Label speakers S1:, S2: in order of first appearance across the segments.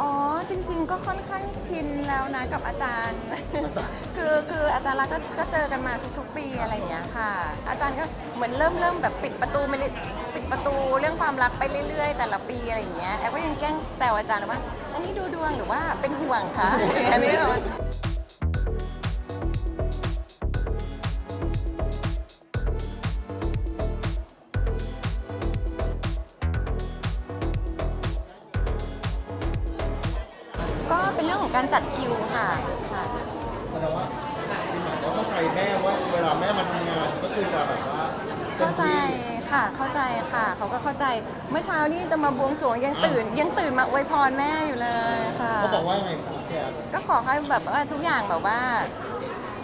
S1: อ๋อจริง ๆ ก็ค่อนข้างชินแล้วนะกับอาจารย์ คือคืออาจารย์รักก็ก็เจอกันมาทุกๆ ปีอะไรอย่างเงี้ยค่ะ อาจารย์ก็เหมือนเริ่มเริ่มแบบปิดประตูไปเรื่อยปิดประตูเรื่องความรักไปเรื่อย ๆ แต่ละปีอะไรอย่างเงี้ยแอฟก็ยังแกล้งแซวอาจารย์ว่า อันนี้ดูดวงหรือว่าเป็นห่วงคะอันนี้เรา ก็เป็นเรื่องของการจัดคิวค่ะค่ะ
S2: แสดงว่าพี่หมายก็เข้าใจแม่ว่าเวลาแม่มาทำงานก็คือจะแบบว่าต็
S1: เข้ามใจ
S2: ที่
S1: ค่ะ เข้าใจค่ะ เขาก็เข้าใจ เมื่อเช้านี่จะมาบวงสรวงยังตื่น ยังตื่นมาอวยพรแม่อยู่เลยค่ะ
S2: เขาบอกว่าไงครับพี่แอฟ
S1: ก็ขอให้แบบว่าทุกอย่างแบบว่า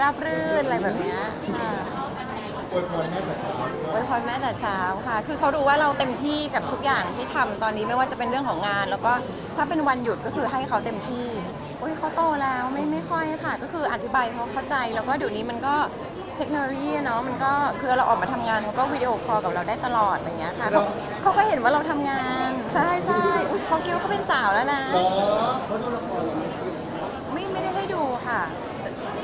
S1: ราบรื่นอะไรแบบเนี้ยค่ะ
S2: อวยพรแม่แต่เช้า
S1: อวยพรแม่แต่เช้าค่ะ คือเขารู้ว่าเราเต็มที่กับทุกอย่างที่ทำตอนนี้ไม่ว่าจะเป็นเรื่องของงาน แล้วก็ถ้าเป็นวันหยุดก็คือให้เขาเต็มที่โอ้ยเขาโตแล้วไม่ไม่ค่อยค่ะ ก็คืออธิบายเขาเข้าใจ แล้วก็เดี๋ยวนี้มันก็เทคโนโลยีเนาะมันก็คือเราออกมาทำงานเขาก็วิดีโอคอลกับเราได้ตลอดอย่างเงี้ยค่ะเขาเขาก็เห็นว่าเราทำงานใช่ใช่อุ๊ยเขาคิดว่าเขาเป็นสาวแล้วนะ
S2: เหรอ
S1: ไม่ไม่ได้ให้ดูค่ะ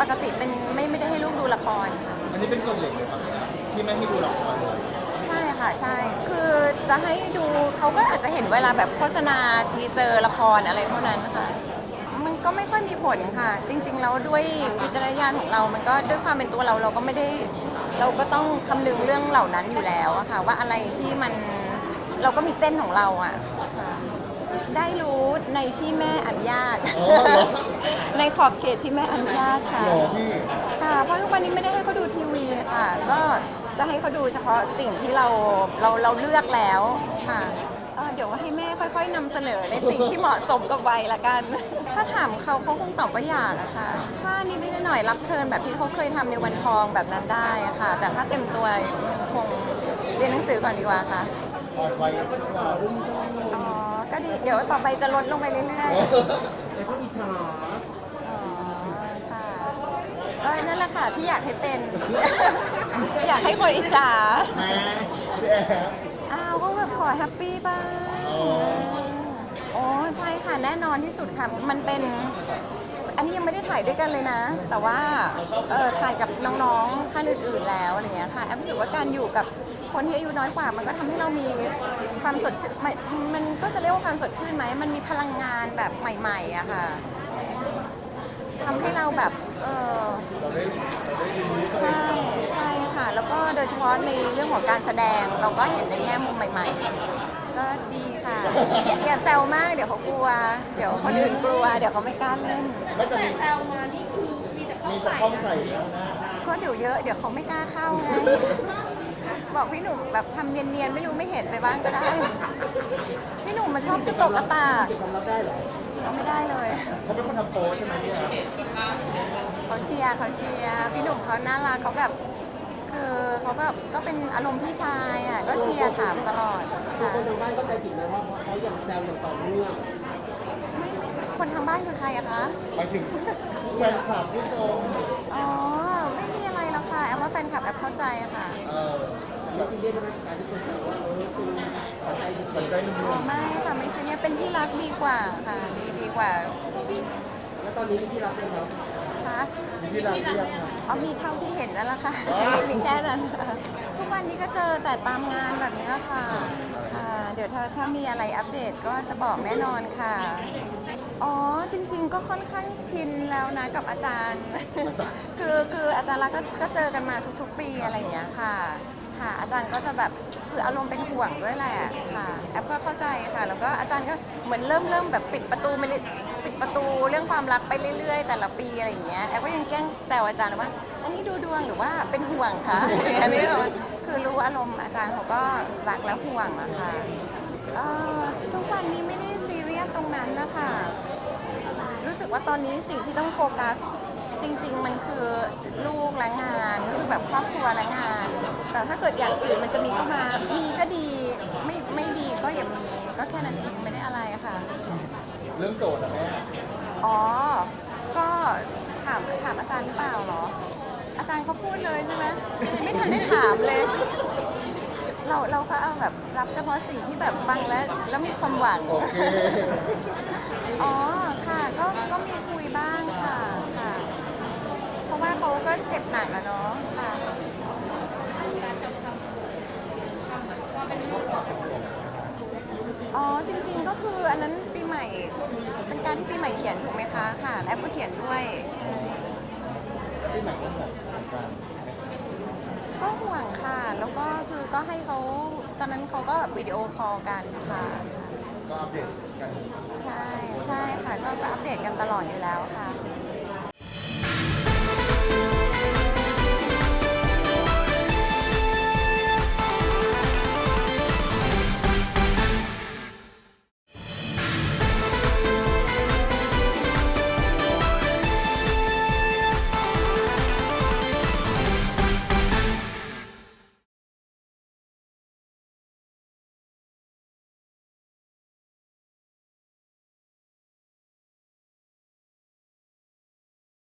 S1: ปกติเป็นไม่ไม่ได้ให้ลูกดูละครค่ะ
S2: อันนี้เป็นกฎเหล็กเลยครับพี่แอฟที่ไม่ให้ดูละครเลย
S1: ใช่ค่ะใช่ คือจะให้ดูเขาก็อาจจะเห็นเวลาแบบโฆษณาทีเซอร์ละครอะไรเท่านั้นค่ะ มันก็ไม่ค่อยมีผลค่ะ จริง ๆ แล้วด้วยวิจารณญาณของเรา มันก็ด้วยความเป็นตัวเราเราก็ไม่ได้ เราก็ต้องคำนึงเรื่องเหล่านั้นอยู่แล้วอะค่ะ ว่าอะไรที่มันเราก็มีเส้นของเราอะค่ะ ได้รู้ในที่แม่อนุญาต
S2: อ๋อเหรอ
S1: ในขอบเขตที่แม่อนุญาตค่ะ
S2: หรอพี่
S1: ค่ะ เพราะทุกวันนี้ไม่ได้ให้เขาดูทีวีค่ะ ก็จะให้เขาดูเฉพาะสิ่งที่เราเราเราเลือกแล้วค่ะเอ่อเดี๋ยวให้แม่ค่อย ๆนำเสนอในสิ่งที่เหมาะสมกับวัยละกัน ถ้าถามเขาเขาคงตอบว่าอยากอะค่ะ ถ้านิดๆหน่อยๆรับเชิญแบบที่เขาเคยทำในวันทองแบบนั้นได้อะค่ะ แต่ถ้าเต็มตัวคงเรียนหนังสือก่อนดีกว่าค่ะ
S2: อ่อนวัยกว่ารุ่น
S1: อ๋อก็ ดีเดี๋ยวต่อไปจะลดลงไปเรื่อยๆ
S3: ไอ้พวกอิจฉา
S1: อ๋อค่ะก็นั่นแหละค่ะที่อยากให้เป็น อยากให้คนอิจฉา
S2: แม่พี่แอฟ
S1: อ้าวก็แบบขอแฮปปี้บ้าง
S2: อ๋อ
S1: โอ้ใช่ค่ะแน่นอนที่สุดค่ะ มันเป็น อันนี้ยังไม่ได้ถ่ายด้วยกันเลยนะ แต่ว่าเออถ่ายกับน้องๆท่านอื่นๆแล้วอะไรเงี้ยค่ะแอมรู้สึกว่าการอยู่กับ คนที่อายุน้อยกว่า มันก็ทำให้เรามีความสดชื่นไม่มันก็จะเรียกว่าความสดชื่นไหม มันมีพลังงานแบบใหม่ๆอะค่ะทำให้เราแบบเออ
S2: เราได้เราได้ยินรู้
S1: ใช่ใช่ค่ะ แล้วก็โดยเฉพาะในเรื่องของการแสดงเราก็เห็นในแง่มุมใหม่ ๆ ก็ดีค่ะอย่าอย่าแซวมากเดี๋ยวเขากลัว เดี๋ยวคนอื่นกลัว เดี๋ยวเขาไม่กล้าเล่น
S2: ไม่แต่มี
S4: แซวมานี่คือมีแต่เข้า
S2: มี
S4: ใส่
S2: แต่ข้องใส่แล้วนะ
S1: ก็เดี๋ยวเยอะ เดี๋ยวเขาไม่กล้าเข้าไง บอกพี่หนุ่มแบบทำเนียนๆไม่รู้ไม่เห็นไปบ้างก็ได้ พี่หนุ่มมันชอบกระตกกระตาก
S3: เก็บความลับได้เหรอ
S1: เอาไม่ได้เลย
S2: เขาเป็นคนทำโป๊ใช่ไหมพี่แอฟ
S1: เขาเชียร์เขาเชียร์พี่หนุ่มเขาน่ารักเขาแบบ คือเขาแบบก็เป็นอารมณ์พี่ชายอะก็เชียร์ถามตลอดค่ะ
S3: คนทางบ้านก็ใจผิดนะว่าเขาอย่างแซวอย่างต่อเนื่อง
S1: ไม่ไม่คนทางบ้านคือใครอะคะ
S2: ไปถึงแฟนคลับผู้ชม
S1: อ๋อ ไม่มีอะไรแล้วค่ะแอมว่าแฟนคลับแอมเข้าใจอะค่ะ
S2: เออ
S3: ไม่ ซีเรียสใช่ไหมกับการที่คนแซวว่าเออคุณขอใจดี
S2: สนใจหนุ่
S1: อ๋อ
S2: ม
S1: ไม่ค่ะไม่ซีเรียสเป็นที่รักดีกว่าค่ะ ดีดีกว่า
S3: แล้วตอนนี้ที่รับเป็นครับ
S1: ค่ะ
S2: ๆมีที่รักเรียกค่ะ
S1: อ๋อมีเท่าที่เห็นนั่นแหละค่ะ
S2: อ๋อ
S1: มีมีแค่นั้นค่ะทุกวันนี้ก็เจอแต่ตามงานแบบนี้แหละค่ะค่ะเดี๋ยวถ้าถ้ามีอะไรอัปเดตก็จะบอกแน่นอนค่ะ อ๋อจริง ๆ ก็ค่อนข้างชินแล้วนะกับอาจารย์ คือคืออาจารย์รักก็ก็เจอกันมาทุก ๆ ปีอะไรอย่างเงี้ยค่ะ ค่ะ อาจารย์ก็จะแบบคืออารมณ์เป็นห่วงด้วยแหละค่ะ แอปก็เข้าใจค่ะ แล้วก็อาจารย์ก็เหมือนเริ่มเริ่มแบบปิดประตูไปเรื่อยปิดประตูเรื่องความรักไปเรื่อย ๆ แต่ละปีอะไรอย่างเงี้ยแอปก็ยังแกล้งแซวอาจารย์ว่า อันนี้ดูดวงหรือว่าเป็นห่วงคะอันนี้คือรู้อารมณ์อาจารย์เขาก็รักและห่วงอะค่ะเอ่อทุกวันนี้ไม่ได้ซีเรียสตรงนั้นนะคะ รู้สึกว่าตอนนี้สิ่งที่ต้องโฟกัส จริง ๆ มันคือลูกและงานก็คือแบบครอบครัวและงาน แต่ถ้าเกิดอย่างอื่นมันจะมีเข้ามามีก็ดีไม่ไม่ดีก็อย่ามีก็แค่นั้นเองไม่ได้อะไรค่ะ
S2: เรื่องโสดอะแม่
S1: อ๋อ ก็ถามถามอาจารย์หรือเปล่าเหรอ อาจารย์เขาพูดเลยใช่ไหมไม่ทันได้ถามเลย เราเราก็เอาแบบรับเฉพาะสิ่งที่แบบฟังแล้ว แล้วมีความหวัง
S2: โอเค
S1: อ๋อหนักอะเนาะค่ะ
S4: การ จำคำคำเหมือนว่าเป็น
S2: ก็ปรับเป็นห่วง
S1: อ๋อจริงๆก็คืออันนั้นปีใหม่เป็นการที่ปีใหม่เขียนถูกไหมคะค่ะแอปก็เขียนด้วย
S2: แล้วพี่ใหม่ก็ห่วงเหมือนกัน
S1: ก็ห่วงค่ะ แล้วก็คือก็ให้เขาตอนนั้นเขาก็แบบวิดีโอคอลกันค่ะ
S2: ก็อัปเดตกัน
S1: ใช่ใช่ค่ะก็ก็อัปเดตกันตลอดอยู่แล้วค่ะ
S2: อ